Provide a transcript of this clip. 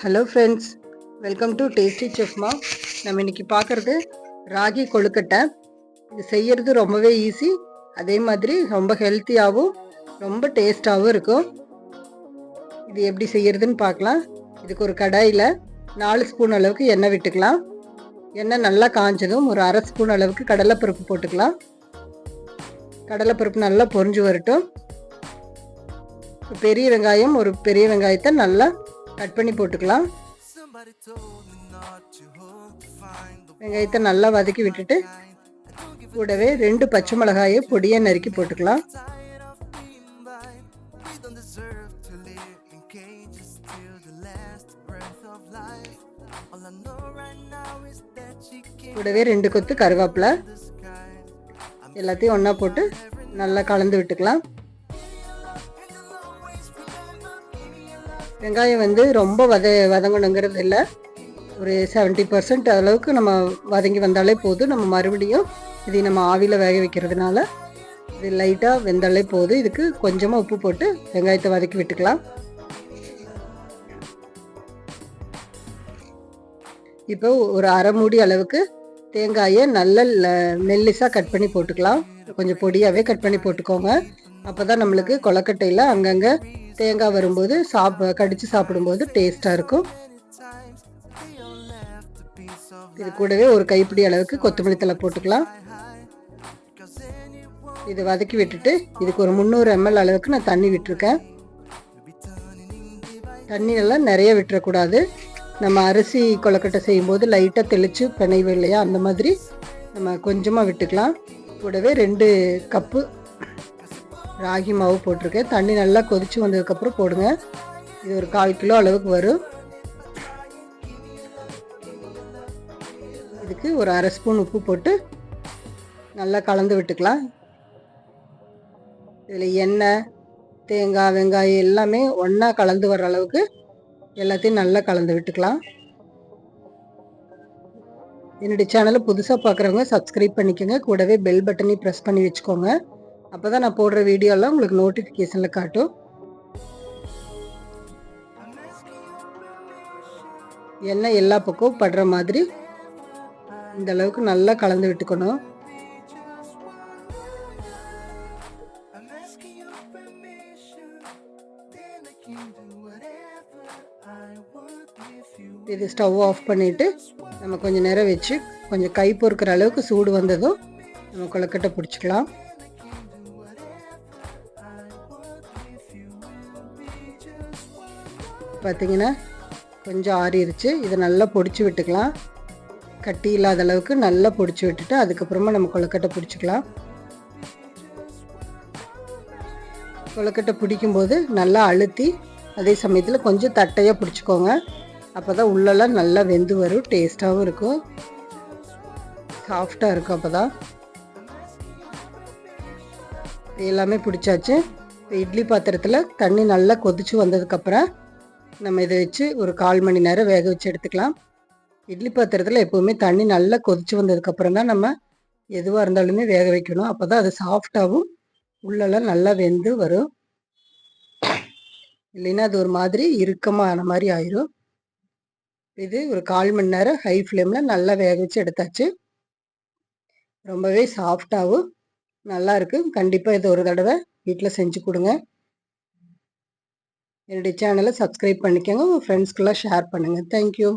Hello friends welcome to tasty செஃப்மா நம்ம இன்னைக்கு பார்க்குறது ராகி கொழுக்கட்டை. இது செய்யறது ரொம்பவே ஈஸி அதே மாதிரி ரொம்ப ஹெல்த்தியாகவும் ரொம்ப டேஸ்ட்டாகவும் இருக்கும். இது எப்படி செய்யறதுன்னு பார்க்கலாம். இதுக்கு ஒரு கடாயில் நாலு ஸ்பூன் அளவுக்கு எண்ணெய் விட்டுக்கலாம். எண்ணெய் நல்லா காஞ்சதும் ஒரு அரை ஸ்பூன் அளவுக்கு கடலைப்பருப்பு போட்டுக்கலாம். கடலைப்பருப்பு நல்லா பொறிஞ்சு வரட்டும். பெரிய வெங்காயம் ஒரு பெரிய வெங்காயத்தை நல்லா கட் பண்ணி போட்டுக்கலாம். வெங்காயத்தை நல்லா வதக்கி விட்டுட்டு கூடவே ரெண்டு பச்சை மிளகாயை பொடியை நறுக்கி போட்டுக்கலாம். கூடவே ரெண்டு கொத்து கருவேப்பிலை. எல்லாத்தையும் ஒன்றா போட்டு நல்லா கலந்து விட்டுக்கலாம். வெங்காயம் வந்து ரொம்ப வத வதங்கணுங்கிறது இல்லை ஒரு செவன்ட்டி பர்சன்ட் அளவுக்கு நம்ம வதங்கி வந்தாலே போதும். நம்ம மறுபடியும் இதை நம்ம ஆவியில் வேக வைக்கிறதுனால இது லைட்டாக வெந்தாலே போதும். இதுக்கு கொஞ்சமாக உப்பு போட்டு வெங்காயத்தை வதக்கி விட்டுக்கலாம். இப்போ ஒரு அரை மூடி அளவுக்கு தேங்காயை நல்ல மெல்லிஸாக கட் பண்ணி போட்டுக்கலாம். கொஞ்சம் பொடியாகவே கட் பண்ணி போட்டுக்கோங்க. அப்போ தான் நம்மளுக்கு கொலக்கட்டையில் அங்கங்கே தேங்காய் வரும்போது சாப் கடித்து சாப்பிடும்போது டேஸ்ட்டாக இருக்கும். இது கூடவே ஒரு கைப்பிடி அளவுக்கு கொத்தமல்லி தலை போட்டுக்கலாம். இதை வதக்கி விட்டுட்டு இதுக்கு ஒரு முந்நூறு எம்எல் அளவுக்கு நான் தண்ணி விட்டுருக்கேன். தண்ணி எல்லாம் நிறைய விட்டுறக்கூடாது. நம்ம அரிசி கொலக்கட்டை செய்யும்போது லைட்டாக தெளித்து பிணைவு இல்லையா அந்த மாதிரி நம்ம கொஞ்சமாக விட்டுக்கலாம். கூடவே ரெண்டு கப்பு ராகி மாவு போட்டிருக்கேன். தண்ணி நல்லா கொதித்து வந்ததுக்கப்புறம் போடுங்க. இது ஒரு கால் கிலோ அளவுக்கு வரும். இதுக்கு ஒரு அரை ஸ்பூன் உப்பு போட்டு நல்லா கலந்து விட்டுக்கலாம். இதில் எண்ணெய் தேங்காய் வெங்காயம் எல்லாமே ஒன்றா கலந்து வர்ற அளவுக்கு எல்லாத்தையும் நல்லா கலந்து விட்டுக்கலாம். என்னுடைய சேனலை புதுசாக பார்க்குறவங்க சப்ஸ்கிரைப் பண்ணிக்கோங்க. கூடவே பெல் பட்டனையும் ப்ரெஸ் பண்ணி வச்சுக்கோங்க. அப்போ தான் நான் போடுற வீடியோலாம் உங்களுக்கு நோட்டிஃபிகேஷனில் காட்டும். எண்ணெய் எல்லா பக்கமும் படுற மாதிரி இந்த அளவுக்கு நல்லா கலந்து விட்டுக்கணும். இது ஸ்டவ் ஆஃப் பண்ணிவிட்டு நம்ம கொஞ்சம் நேரம் வச்சு கொஞ்சம் கை பொறுக்கிற அளவுக்கு சூடு வந்ததும் நம்ம கொழுக்கட்டை பிடிச்சிக்கலாம். பார்த்திங்கன்னா கொஞ்சம் ஆறிடுச்சு இதை நல்லா பொடிச்சு விட்டுக்கலாம். கட்டி இல்லாத அளவுக்கு நல்லா பொடிச்சு விட்டுட்டு அதுக்கப்புறமா நம்ம கொழுக்கட்டை பிடிச்சிக்கலாம். கொழுக்கட்டை பிடிக்கும்போது நல்லா அழுத்தி அதே சமயத்தில் கொஞ்சம் தட்டையாக பிடிச்சிக்கோங்க. அப்போ தான் உள்ளெல்லாம் நல்லா வெந்து வரும் டேஸ்ட்டாகவும் இருக்கும். சாஃப்டாக இருக்கும் அப்போ தான் எல்லாமே பிடிச்சாச்சு. இப்போ இட்லி பாத்திரத்தில் தண்ணி நல்லா கொதிச்சு வந்ததுக்கப்புறம் நம்ம இதை வச்சு ஒரு கால் மணி நேரம் வேக வச்சு எடுத்துக்கலாம். இட்லி பாத்திரத்தில் எப்போவுமே தண்ணி நல்லா கொதிச்சு வந்ததுக்கப்புறம் தான் நம்ம எதுவாக இருந்தாலுமே வேக வைக்கணும். அப்போ தான் அது சாஃப்டாகவும் உள்ளெல்லாம் நல்லா வெந்து வரும். இல்லைன்னா அது ஒரு மாதிரி இறுக்கமான மாதிரி ஆயிரும். இது ஒரு கால் மணி நேரம் ஹை ஃப்ளேமில் நல்லா வேக வச்சு எடுத்தாச்சு. ரொம்பவே சாஃப்டாகவும் நல்லாயிருக்கு கண்டிப்பாக இது ஒரு தடவை வீட்டில் செஞ்சு கொடுங்க. என்னுடைய சேனலை சப்ஸ்கிரைப் பண்ணிக்கோங்க. உங்கள் ஃப்ரெண்ட்ஸ்க்கெல்லாம் ஷேர் பண்ணுங்கள் தேங்க்யூ